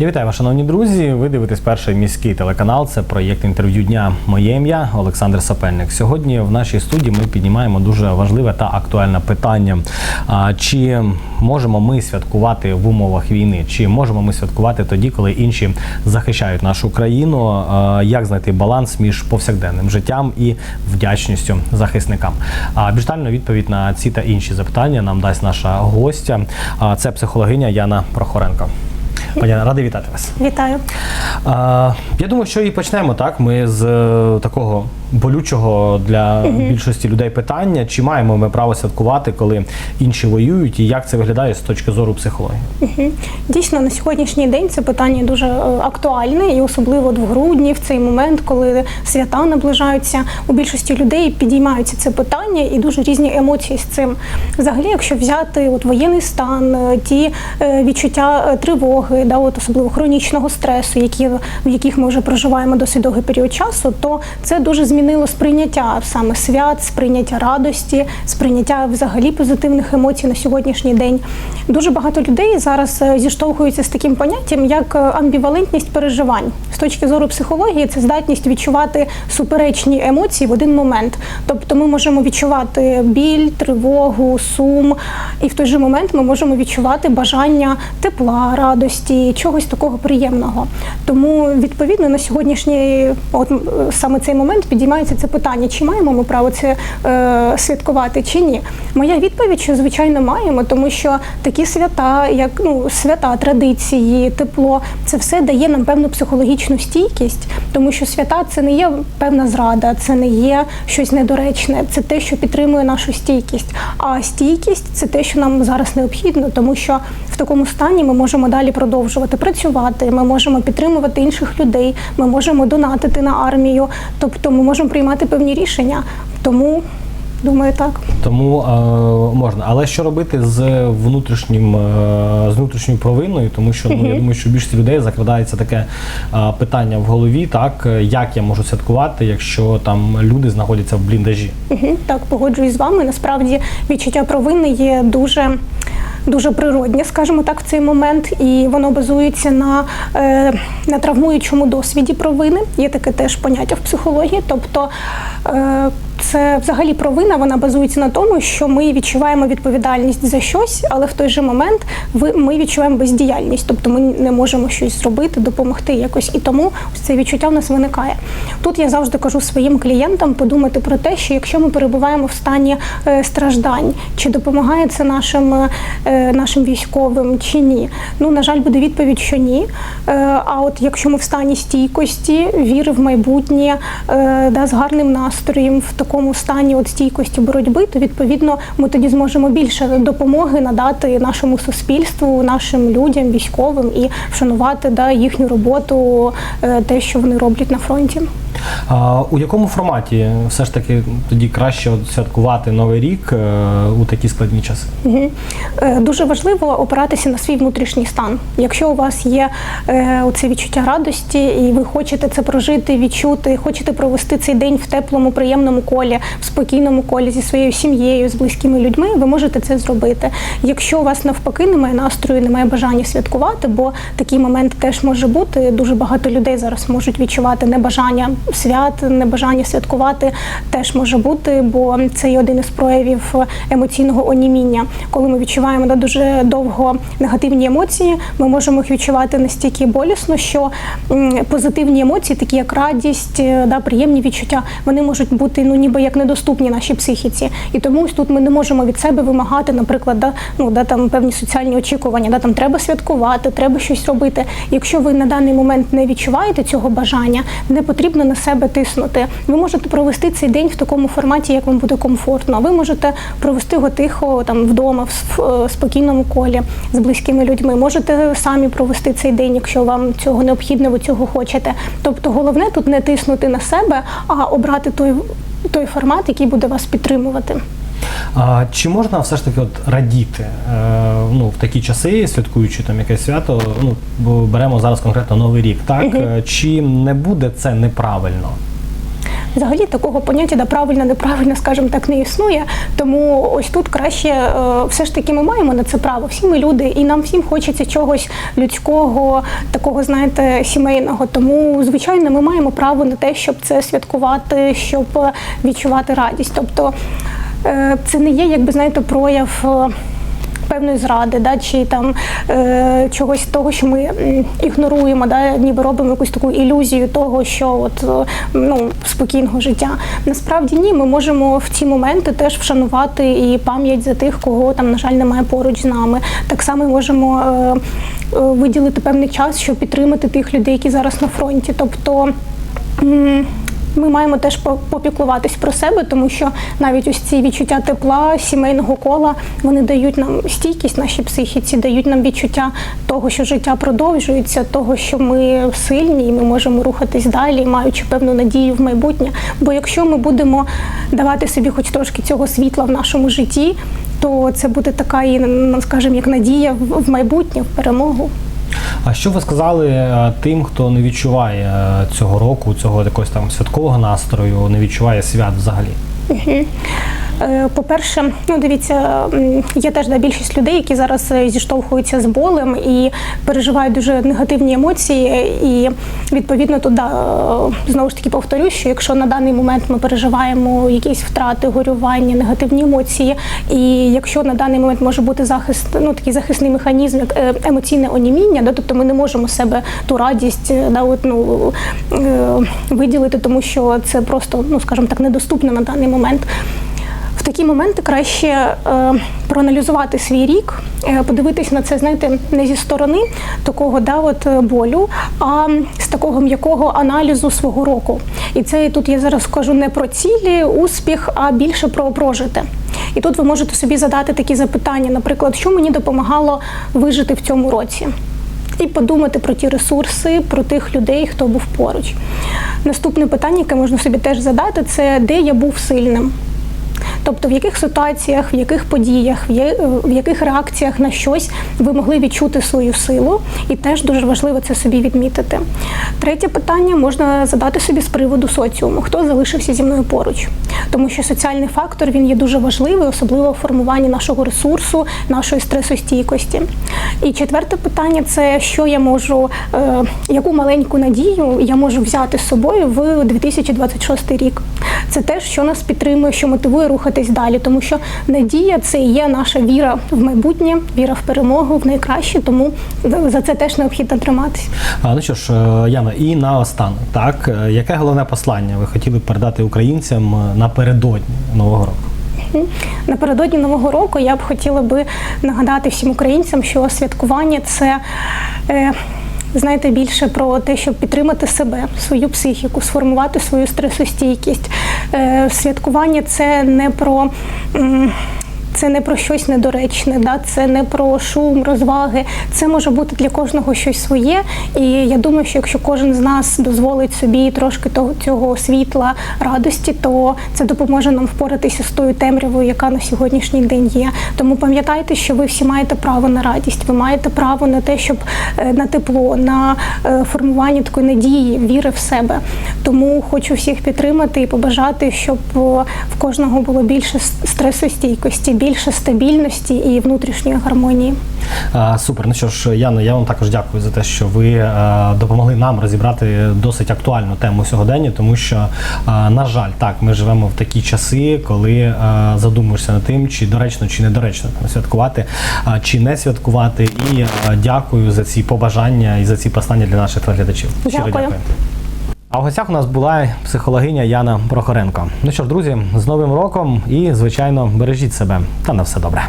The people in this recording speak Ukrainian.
Я вітаю вас, шановні друзі. Ви дивитесь перший міський телеканал. Це проєкт інтерв'ю дня. Моє ім'я Олександр Сапельник. Сьогодні в нашій студії ми піднімаємо дуже важливе та актуальне питання. Чи можемо ми святкувати в умовах війни? Чи можемо ми святкувати тоді, коли інші захищають нашу країну? Як знайти баланс між повсякденним життям і вдячністю захисникам? А більш детальну відповідь на ці та інші запитання нам дасть наша гостя. А, Це психологиня Яна Прохоренко. Пані радий вітати вас. Вітаю. А, я думаю, що і почнемо так. Ми з е, такого болючого для більшості людей питання: чи маємо ми право святкувати, коли інші воюють, і як це виглядає з точки зору психології? Дійсно, на сьогоднішній день це питання дуже е, актуальне, і особливо от в грудні, в цей момент, коли свята наближаються, у більшості людей підіймаються це питання і дуже різні емоції з цим. Взагалі, якщо взяти от воєнний стан, е, ті е, відчуття тривоги, да, от особливо хронічного стресу, які в яких ми вже проживаємо досить довгий період часу, то це дуже змінило сприйняття саме свят, сприйняття радості, сприйняття взагалі позитивних емоцій на сьогоднішній день. Дуже багато людей зараз е, зіштовхуються з таким поняттям, як е, амбівалентність переживань. Точки зору психології, це здатність відчувати суперечні емоції в один момент. Тобто ми можемо відчувати біль, тривогу, сум, і в той же момент ми можемо відчувати бажання тепла, радості, чогось такого приємного. Тому відповідно на сьогоднішній, от саме цей момент підіймається це питання: чи маємо ми право це е, святкувати, чи ні? Моя відповідь, що звичайно маємо, тому що такі свята, як ну свята, традиції, тепло, це все дає нам певну психологічну стійкість, тому що свята це не є певна зрада, це не є щось недоречне, це те, що підтримує нашу стійкість. А стійкість це те, що нам зараз необхідно, тому що в такому стані ми можемо далі продовжувати працювати. Ми можемо підтримувати інших людей, ми можемо донатити на армію, тобто ми можемо приймати певні рішення. Тому думаю, так. Тому е, можна. Але що робити з внутрішнім е, з внутрішньою провиною? Тому що ну я думаю, що більшість людей закрадається таке е, питання в голові, так е, як я можу святкувати, якщо там люди знаходяться в бліндажі. Так, погоджуюсь з вами. Насправді відчуття провини є дуже. Дуже природнє, скажімо так, в цей момент, і воно базується на, е, на травмуючому досвіді провини. Є таке теж поняття в психології. Тобто е, це взагалі провина, вона базується на тому, що ми відчуваємо відповідальність за щось, але в той же момент ми відчуваємо бездіяльність, тобто ми не можемо щось зробити, допомогти якось. І тому ось це відчуття в нас виникає. Тут я завжди кажу своїм клієнтам подумати про те, що якщо ми перебуваємо в стані е, страждань, чи допомагає це нашим, е, нашим військовим, чи ні. Ну, на жаль, буде відповідь, що ні. Е, а от якщо ми в стані стійкості, віри в майбутнє, да, з гарним настроєм, в такому стані от стійкості боротьби, то відповідно ми тоді зможемо більше допомоги надати нашому суспільству, нашим людям, військовим і вшанувати да, їхню роботу, е, те, що вони роблять на фронті. А у якому форматі все ж таки тоді краще святкувати новий рік е, у такі складні часи? Е, Дуже важливо опиратися на свій внутрішній стан. Якщо у вас є е, оце відчуття радості, і ви хочете це прожити, відчути, хочете провести цей день в теплому, приємному колі, в спокійному колі зі своєю сім'єю, з близькими людьми, ви можете це зробити. Якщо у вас навпаки немає настрою, немає бажання святкувати, бо такий момент теж може бути. Дуже багато людей зараз можуть відчувати небажання свят, небажання святкувати теж може бути, бо це є один із проявів емоційного оніміння. Коли ми відчуваємо да, дуже довго негативні емоції, ми можемо їх відчувати настільки болісно, що позитивні емоції, такі як радість, е, да, приємні відчуття, вони можуть бути ну ніби як недоступні нашій психіці. І тому тут ми не можемо від себе вимагати, наприклад, да, ну да там певні соціальні очікування, да там треба святкувати, треба щось робити. Якщо ви на даний момент не відчуваєте цього бажання, не потрібно на себе тиснути. Ви можете провести цей день в такому форматі, як вам буде комфортно. Ви можете провести його тихо там вдома, в в спокійному колі з близькими людьми. Можете самі провести цей день, якщо вам цього необхідно, ви цього хочете. Тобто, головне тут не тиснути на себе, а обрати той, той формат, який буде вас підтримувати. А чи можна все ж таки от радіти е, ну, в такі часи, святкуючи там якесь свято? Ну беремо зараз конкретно новий рік, так угу. чи не буде це неправильно? Взагалі такого поняття да правильно, неправильно, скажімо так, не існує. Тому ось тут краще е, все ж таки ми маємо на це право. Всі ми люди, і нам всім хочеться чогось людського, такого, знаєте, сімейного. Тому, звичайно, ми маємо право на те, щоб це святкувати, щоб е, відчувати радість. Тобто е, це не є, якби знаєте, прояв. Певної зради, да, чи там е, чогось того, що ми ігноруємо, да, ніби робимо якусь таку ілюзію того, що от е, ну спокійного життя. Насправді ні, ми можемо в ці моменти теж вшанувати і пам'ять за тих, кого там, на жаль, немає поруч з нами. Так само можемо е, е, виділити певний час, щоб підтримати тих людей, які зараз на фронті. Тобто. Ми маємо теж попіклуватись про себе, тому що навіть ось ці відчуття тепла, сімейного кола, вони дають нам стійкість нашій психіці, дають нам відчуття того, що життя продовжується, того, що ми сильні і ми можемо рухатись далі, маючи певну надію в майбутнє. Бо якщо ми будемо давати собі хоч трошки цього світла в нашому житті, то це буде така, і, ну, скажімо, як надія в майбутнє, в перемогу. А що ви сказали е, тим, хто не відчуває е, цього року, цього якогось там святкового настрою, не відчуває свят взагалі? Е, По-перше, ну дивіться, є теж да, більшість людей, які зараз е, зіштовхуються з болем і переживають дуже негативні емоції. І відповідно тут да, е, знову ж таки повторюсь, що якщо на даний момент ми переживаємо якісь втрати, горювання, негативні емоції, і якщо на даний момент може бути захист, ну такий захисний механізм, як е, емоційне оніміння, да, тобто ми не можемо себе ту радість е, да, от, ну, е, виділити, тому що це просто, ну скажімо так, недоступно на даний момент. Такі моменти краще е, проаналізувати свій рік, е, подивитись на це, знаєте, не зі сторони такого да, от, е, болю, а з такого м'якого аналізу свого року. І це тут я зараз скажу не про цілі, успіх, а більше про прожите. І тут ви можете собі задати такі запитання, наприклад, що мені допомагало вижити в цьому році. І подумати про ті ресурси, про тих людей, хто був поруч. Наступне питання, яке можна собі теж задати, це де я був сильним. Тобто в яких ситуаціях, в яких подіях, в яких реакціях на щось ви могли відчути свою силу, і теж дуже важливо це собі відмітити. Третє питання можна задати собі з приводу соціуму, хто залишився зі мною поруч, тому що соціальний фактор він є дуже важливий, особливо в формуванні нашого ресурсу, нашої стресостійкості. І четверте питання це що я можу, е, яку маленьку надію я можу взяти з собою в 2026 рік. Це те, що нас підтримує, що мотивує рухатись далі, тому що надія це і є наша віра в майбутнє, віра в перемогу, в найкраще. Тому за це теж необхідно триматись. А, ну що ж, е, Яна, і наостанок, так, е, яке головне послання ви хотіли б передати українцям е, напередодні Нового року? Напередодні нового року я б хотіла би нагадати всім українцям, що святкування це. Е, Знаєте, більше про те, щоб підтримати себе, свою психіку, сформувати свою стресостійкість. Е, святкування це не про. Це не про щось недоречне, да? це не про шум, розваги. Це може бути для кожного щось своє. І я думаю, що якщо кожен з нас дозволить собі трошки того цього світла, радості, то це допоможе нам впоратися з тою темрявою, яка на сьогоднішній день є. Тому пам'ятайте, що ви всі маєте право на радість, ви маєте право на те, щоб е, на тепло, на е, формування такої надії, віри в себе. Тому хочу всіх підтримати і побажати, щоб в кожного було більше стресостійкості, більше стабільності і внутрішньої гармонії. А, Супер. Ну що ж, Яна, я вам також дякую за те, що ви е, допомогли нам розібрати досить актуальну тему сьогодення, тому що, е, на жаль, так, ми живемо в такі часи, коли е, задумуєшся над тим, чи доречно, чи недоречно там, святкувати, а, чи не святкувати. І дякую за ці побажання і за ці послання для наших телеглядачів. Щиро Дякую. А в гостях у нас була психологиня Яна Прохоренко. Ну що ж, друзі, з Новим роком і, звичайно, бережіть себе та на все добре.